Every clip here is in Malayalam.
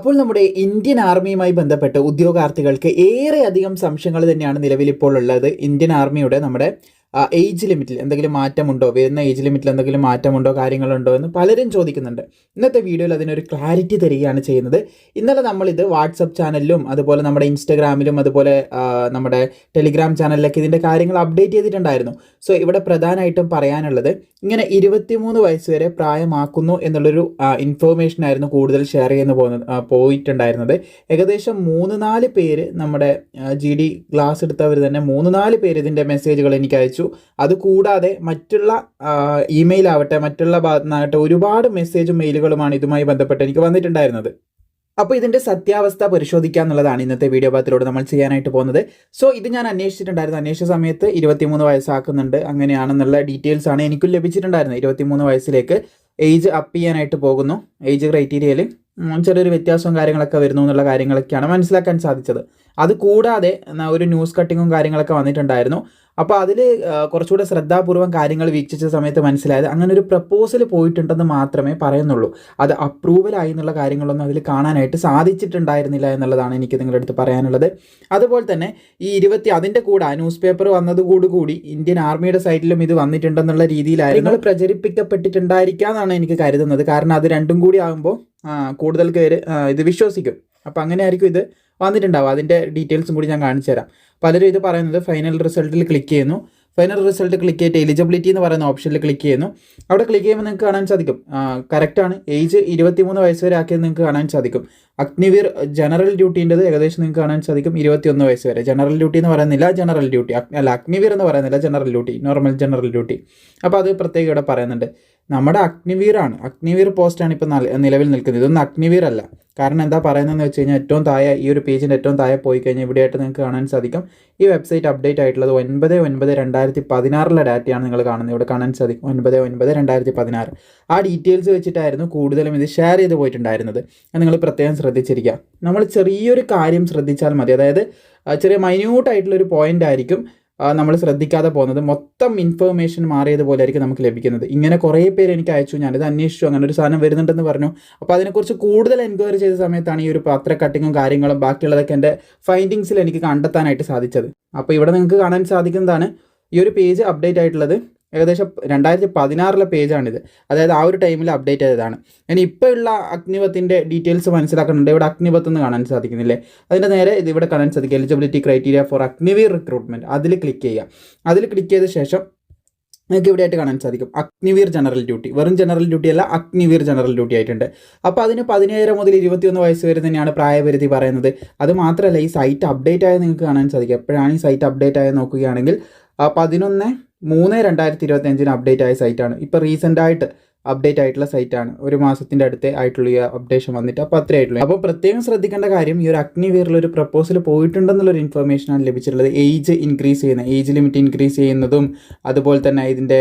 അപ്പോൾ നമ്മുടെ ഇന്ത്യൻ ആർമിയുമായി ബന്ധപ്പെട്ട് ഉദ്യോഗാർത്ഥികൾക്ക് ഏറെ അധികം സംശയങ്ങൾ തന്നെയാണ് നിലവിൽ ഇപ്പോൾ ഉള്ളത്. ഇന്ത്യൻ ആർമിയുടെ നമ്മുടെ ഏജ് ലിമിറ്റിൽ എന്തെങ്കിലും മാറ്റമുണ്ടോ? വരുന്ന ഏജ് ലിമിറ്റിൽ എന്തെങ്കിലും മാറ്റമുണ്ടോ? കാര്യങ്ങളുണ്ടോ? എന്ന് പലരും ചോദിക്കുന്നുണ്ട്. ഇന്നത്തെ വീഡിയോയിൽ അതിനൊരു ക്ലാരിറ്റി തരികയാണ് ചെയ്യുന്നത്. ഇന്നലെ നമ്മളിത് വാട്സപ്പ് ചാനലിലും അതുപോലെ നമ്മുടെ ഇൻസ്റ്റഗ്രാമിലും അതുപോലെ നമ്മുടെ ടെലിഗ്രാം ചാനലിലൊക്കെ ഇതിന്റെ കാര്യങ്ങൾ അപ്ഡേറ്റ് ചെയ്തിട്ടുണ്ടായിരുന്നു. സോ ഇവിടെ പ്രധാനമായിട്ടും പറയാനുള്ളത് ഇങ്ങനെ ഇരുപത്തിമൂന്ന് വയസ്സ് വരെ പ്രായമാക്കുന്നു എന്നുള്ളൊരു ഇൻഫോർമേഷൻ ആയിരുന്നു കൂടുതൽ ഷെയർ ചെയ്യുന്ന പോകുന്നത് പോയിട്ടുണ്ടായിരുന്നത്. ഏകദേശം മൂന്ന് നാല് പേര് നമ്മുടെ ജി ഡി ക്ലാസ് എടുത്തവർ തന്നെ മൂന്ന് നാല് പേര് ഇതിന്റെ മെസ്സേജുകൾ എനിക്ക് അയച്ചു. അതുകൂടാതെ മറ്റുള്ള ഇമെയിൽ ആവട്ടെ മറ്റുള്ള ഭാഗത്തു നിന്നാകട്ടെ ഒരുപാട് മെസ്സേജും മെയിലുകളുമാണ് ഇതുമായി ബന്ധപ്പെട്ട് എനിക്ക് വന്നിട്ടുണ്ടായിരുന്നത്. അപ്പോൾ ഇതിന്റെ സത്യാവസ്ഥ പരിശോധിക്കുക എന്നുള്ളതാണ് ഇന്നത്തെ വീഡിയോ ഭാഗത്തിലൂടെ നമ്മൾ ചെയ്യാനായിട്ട് പോകുന്നത്. സോ ഇത് ഞാൻ അന്വേഷിച്ചിട്ടുണ്ടായിരുന്നു. അന്വേഷിച്ച സമയത്ത് ഇരുപത്തിമൂന്ന് വയസ്സാക്കുന്നുണ്ട്. അങ്ങനെയാണെന്നുള്ള ഡീറ്റെയിൽസ് ആണ് എനിക്കും ലഭിച്ചിട്ടുണ്ടായിരുന്നത്. ഇരുപത്തിമൂന്ന് വയസ്സിലേക്ക് ഏജ് അപ്പ് ചെയ്യാനായിട്ട് പോകുന്നു. ഏജ് ക്രൈറ്റീരിയയിൽ ചെറിയൊരു വ്യത്യാസവും കാര്യങ്ങളൊക്കെ വരുന്നു എന്നുള്ള കാര്യങ്ങളൊക്കെയാണ് മനസ്സിലാക്കാൻ സാധിച്ചത്. അത് കൂടാതെ ഒരു ന്യൂസ് കട്ടിങ്ങും കാര്യങ്ങളൊക്കെ വന്നിട്ടുണ്ടായിരുന്നു. അപ്പോൾ അതിൽ കുറച്ചുകൂടെ ശ്രദ്ധാപൂർവം കാര്യങ്ങൾ വീക്ഷിച്ച സമയത്ത് മനസ്സിലായത് അങ്ങനെ ഒരു പ്രപ്പോസൽ പോയിട്ടുണ്ടെന്ന് മാത്രമേ പറയുന്നുള്ളൂ. അത് അപ്രൂവൽ ആയി എന്നുള്ള കാര്യങ്ങളൊന്നും അതിൽ കാണാനായിട്ട് സാധിച്ചിട്ടുണ്ടായിരുന്നില്ല എന്നുള്ളതാണ് എനിക്ക് നിങ്ങളുടെ അടുത്ത് പറയാനുള്ളത്. അതുപോലെ തന്നെ ഈ ഇരുപത്തി അതിന്റെ കൂടെ ന്യൂസ് പേപ്പർ വന്നതോടുകൂടി ഇന്ത്യൻ ആർമിയുടെ സൈറ്റിലും ഇത് വന്നിട്ടുണ്ടെന്നുള്ള രീതിയിലായിരുന്നു പ്രചരിപ്പിക്കപ്പെട്ടിട്ടുണ്ടായിരിക്കാന്നാണ് എനിക്ക് കരുതുന്നത്. കാരണം അത് രണ്ടും കൂടി ആകുമ്പോൾ കൂടുതൽ പേര് ഇത് വിശ്വസിക്കും. അപ്പോൾ അങ്ങനെ ആയിരിക്കും ഇത് വന്നിട്ടുണ്ടാവും അതിന്റെ ഡീറ്റെയിൽസും കൂടി ഞാൻ കാണിച്ചു തരാം. പലരും ഇത് പറയുന്നത് ഫൈനൽ റിസൾട്ടിൽ ക്ലിക്ക് ചെയ്യുന്നു. ഫൈനൽ റിസൾട്ട് ക്ലിക്ക് ചെയ്തിട്ട് എലിജിബിലിറ്റി എന്ന് പറയുന്ന ഓപ്ഷനിൽ ക്ലിക്ക് ചെയ്യുന്നു. അവിടെ ക്ലിക്ക് ചെയ്യുമ്പോൾ നിങ്ങൾക്ക് കാണാൻ സാധിക്കും. കറക്റ്റാണ് ഏജ് ഇരുപത്തിമൂന്ന് വയസ്സ് വരെ ആക്കിയത് നിങ്ങൾക്ക് കാണാൻ സാധിക്കും. അഗ്നിവീർ ജനറൽ ഡ്യൂട്ടീന്റെത് ഏകദേശം നിങ്ങൾക്ക് കാണാൻ സാധിക്കും ഇരുപത്തിയൊന്ന് വയസ്സ് വരെ. ജനറൽ ഡ്യൂട്ടി എന്ന് പറയുന്നില്ല ജനറൽ ഡ്യൂട്ടി അല്ല അഗ്നിവീർ എന്ന് പറയുന്നില്ല general duty normal general duty അപ്പോൾ അത് പ്രത്യേകം ഇവിടെ പറയുന്നുണ്ട്. നമ്മുടെ അഗ്നിവീറാണ്. അഗ്നിവീർ പോസ്റ്റാണ് ഇപ്പോൾ നിലവിൽ നിൽക്കുന്നത്. ഇതൊന്നും അഗ്നിവീർ അല്ല. കാരണം എന്താ പറയുന്നതെന്ന് വെച്ച് കഴിഞ്ഞാൽ ഏറ്റവും താഴെ ഈ ഒരു പേജിന്റെ ഏറ്റവും താഴെ പോയി കഴിഞ്ഞാൽ ഇവിടെയായിട്ട് നിങ്ങൾക്ക് കാണാൻ സാധിക്കും. ഈ വെബ്സൈറ്റ് അപ്ഡേറ്റ് ആയിട്ടുള്ളത് ഒൻപത് ഒൻപത് രണ്ടായിരത്തി പതിനാറിലെ ഡാറ്റയാണ് നിങ്ങൾ കാണുന്നത്. ഇവിടെ കാണാൻ സാധിക്കും. ഒൻപത് ഒൻപത് രണ്ടായിരത്തി പതിനാറ്. ആ ഡീറ്റെയിൽസ് വെച്ചിട്ടായിരുന്നു കൂടുതലും ഇത് ഷെയർ ചെയ്ത് പോയിട്ടുണ്ടായിരുന്നത്. നിങ്ങൾ പ്രത്യേകം ശ്രദ്ധിച്ചിരിക്കുക. നമ്മൾ ചെറിയൊരു കാര്യം ശ്രദ്ധിച്ചാൽ മതി. അതായത് ചെറിയ മൈന്യൂട്ടായിട്ടുള്ളൊരു പോയിന്റ് ആയിരിക്കും. നമ്മൾ ശ്രദ്ധിക്കാതെ പോകുന്നത് മൊത്തം ഇൻഫർമേഷൻ മാറിയതുപോലെ ആയിരിക്കും നമുക്ക് ലഭിക്കുന്നത്. ഇങ്ങനെ കുറേ പേര് എനിക്ക് അയച്ചു ഞാനിത് അന്വേഷിച്ചു അങ്ങനെ ഒരു സാധനം വരുന്നുണ്ടെന്ന് പറഞ്ഞു. അപ്പോൾ അതിനെക്കുറിച്ച് കൂടുതൽ എൻക്വയറി ചെയ്ത സമയത്താണ് ഈ ഒരു പത്ര കട്ടിങ്ങും കാര്യങ്ങളും ബാക്കിയുള്ളതൊക്കെ എന്റെ ഫൈൻഡിങ്സിൽ എനിക്ക് കണ്ടെത്താനായിട്ട് സാധിച്ചത്. അപ്പോൾ ഇവിടെ നിങ്ങൾക്ക് കാണാൻ സാധിക്കുന്നതാണ് ഈ ഒരു പേജ് അപ്ഡേറ്റ് ആയിട്ടുള്ളത്. ഏകദേശം രണ്ടായിരത്തി പതിനാറിലെ പേജാണിത്. അതായത് ആ ഒരു ടൈമിൽ അപ്ഡേറ്റ് ചെയ്തതാണ്. ഇനി ഇപ്പോൾ ഉള്ള അഗ്നിപത്തിന്റെ ഡീറ്റെയിൽസ് മനസ്സിലാക്കുന്നുണ്ട് ഇവിടെ അഗ്നിപത്ത് എന്ന് കാണാൻ സാധിക്കുന്നില്ലേ? അതിന്റെ നേരെ ഇത് ഇവിടെ കാണാൻ സാധിക്കും. Eligibility criteria for Agniveer recruitment അതിൽ ക്ലിക്ക് ചെയ്യുക. അതിൽ ക്ലിക്ക് ചെയ്ത ശേഷം നിങ്ങൾക്ക് ഇവിടെ ആയിട്ട് കാണാൻ സാധിക്കും. അഗ്നിവീർ ജനറൽ ഡ്യൂട്ടി വെറും ജനറൽ ഡ്യൂട്ടി അല്ല അഗ്നിവീർ ജനറൽ ഡ്യൂട്ടി ആയിട്ടുണ്ട്. അപ്പോൾ അതിന് പതിനേഴ് മുതൽ ഇരുപത്തിയൊന്ന് വയസ്സ് വരെ തന്നെയാണ് പ്രായപരിധി പറയുന്നത്. അത് മാത്രമല്ല ഈ സൈറ്റ് അപ്ഡേറ്റ് ആയത് നിങ്ങൾക്ക് കാണാൻ സാധിക്കും. എപ്പോഴാണ് ഈ സൈറ്റ് അപ്ഡേറ്റ് ആയത് നോക്കുകയാണെങ്കിൽ പതിനൊന്ന് മൂന്ന് രണ്ടായിരത്തി ഇരുപത്തി അഞ്ചിന് അപ്ഡേറ്റ് ആയ സൈറ്റാണ് ഇപ്പോൾ റീസെന്റ് ആയിട്ട് അപ്ഡേറ്റ് ആയിട്ടുള്ള സൈറ്റാണ് ഒരു മാസത്തിന്റെ അടുത്ത് ആയിട്ടുള്ള ഈ അപ്ഡേഷൻ വന്നിട്ട് അപ്പോൾ അത്രേ ആയിട്ടുള്ളൂ. അപ്പോൾ പ്രത്യേകം ശ്രദ്ധിക്കേണ്ട കാര്യം ഈ ഒരു അഗ്നിവീറിൽ ഒരു പ്രപ്പോസൽ പോയിട്ടുണ്ടെന്നുള്ളൊരു ഇൻഫർമേഷനാണ് ലഭിച്ചിട്ടുള്ളത്. ഏജ് ഇൻക്രീസ് ചെയ്യുന്ന ഏജ് ലിമിറ്റ് ഇൻക്രീസ് ചെയ്യുന്നതും അതുപോലെ തന്നെ ഇതിന്റെ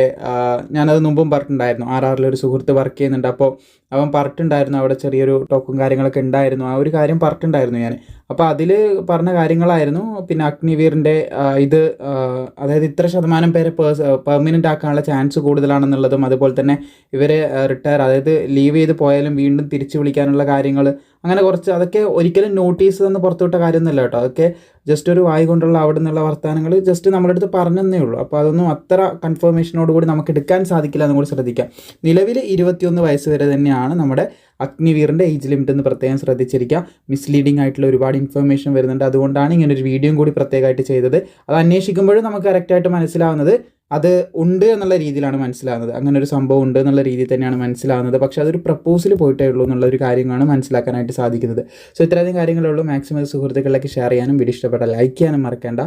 ഞാനത് മുമ്പും പറഞ്ഞിട്ടുണ്ടായിരുന്നു. ആർ ആറിൽ ഒരു സുഹൃത്ത് വർക്ക് ചെയ്യുന്നുണ്ട്. അപ്പോൾ അവൻ പറഞ്ഞിട്ടുണ്ടായിരുന്നു അവിടെ ചെറിയൊരു ടോക്കും കാര്യങ്ങളൊക്കെ ഉണ്ടായിരുന്നു. ആ ഒരു കാര്യം പറഞ്ഞിട്ടുണ്ടായിരുന്നു ഞാൻ അപ്പോൾ അതിൽ പറഞ്ഞ കാര്യങ്ങളായിരുന്നു. പിന്നെ അഗ്നിവീറിന്റെ ഇത് അതായത് ഇത്ര ശതമാനം പേരെ പേഴ്സ് പെർമനന്റ് ആക്കാനുള്ള ചാൻസ് കൂടുതലാണെന്നുള്ളതും അതുപോലെ തന്നെ ഇവരെ റിട്ടയർ അതായത് ലീവ് ചെയ്ത് പോയാലും വീണ്ടും തിരിച്ചു വിളിക്കാനുള്ള കാര്യങ്ങൾ അങ്ങനെ കുറച്ച് അതൊക്കെ ഒരിക്കലും നോട്ടീസ് തന്ന് പുറത്തുവിട്ട കാര്യമൊന്നുമല്ല കേട്ടോ. അതൊക്കെ ജസ്റ്റ് ഒരു വായി കൊണ്ടുള്ള അവിടെ നിന്നുള്ള വർത്തമാനങ്ങൾ ജസ്റ്റ് നമ്മുടെ അടുത്ത് പറഞ്ഞതേ ഉള്ളൂ. അപ്പോൾ അതൊന്നും അത്ര കൺഫർമേഷനോട് കൂടി നമുക്ക് എടുക്കാൻ സാധിക്കില്ല എന്നും കൂടി ശ്രദ്ധിക്കാം. നിലവിൽ ഇരുപത്തിയൊന്ന് വയസ്സ് വരെ തന്നെയാണ് നമ്മുടെ അഗ്നിവീറിന്റെ ഏജ് ലിമിറ്റ് എന്ന് പ്രത്യേകം ശ്രദ്ധിച്ചിരിക്കുക മിസ്ലീഡിംഗ് ആയിട്ടുള്ള ഒരുപാട് ഇൻഫർമേഷൻ വരുന്നുണ്ട്. അതുകൊണ്ടാണ് ഇങ്ങനെ ഒരു വീഡിയോയും കൂടി പ്രത്യേകമായിട്ട് ചെയ്തത്. അത് അന്വേഷിക്കുമ്പോഴും നമുക്ക് കറക്റ്റായിട്ട് മനസ്സിലാവുന്നത് അത് ഉണ്ട് എന്നുള്ള രീതിയിലാണ് മനസ്സിലാകുന്നത് അങ്ങനെ ഒരു സംഭവം ഉണ്ട് എന്നുള്ള രീതിയിൽ തന്നെയാണ് മനസ്സിലാകുന്നത് പക്ഷേ അതൊരു പ്രപ്പോസൽ പോയിട്ടേ ഉള്ളൂ എന്നുള്ള ഒരു കാര്യമാണ് മനസ്സിലാക്കാനായിട്ട് സാധിക്കുന്നത്. സോ ഇത്രയധികം കാര്യങ്ങളുള്ളൂ മാക്സിമം സുഹൃത്തുക്കളിലേക്ക് ഷെയർ ചെയ്യാനും വീഡിയോ ഇഷ്ടപ്പെട്ട ലൈക്ക് ചെയ്യാനും മറക്കേണ്ട.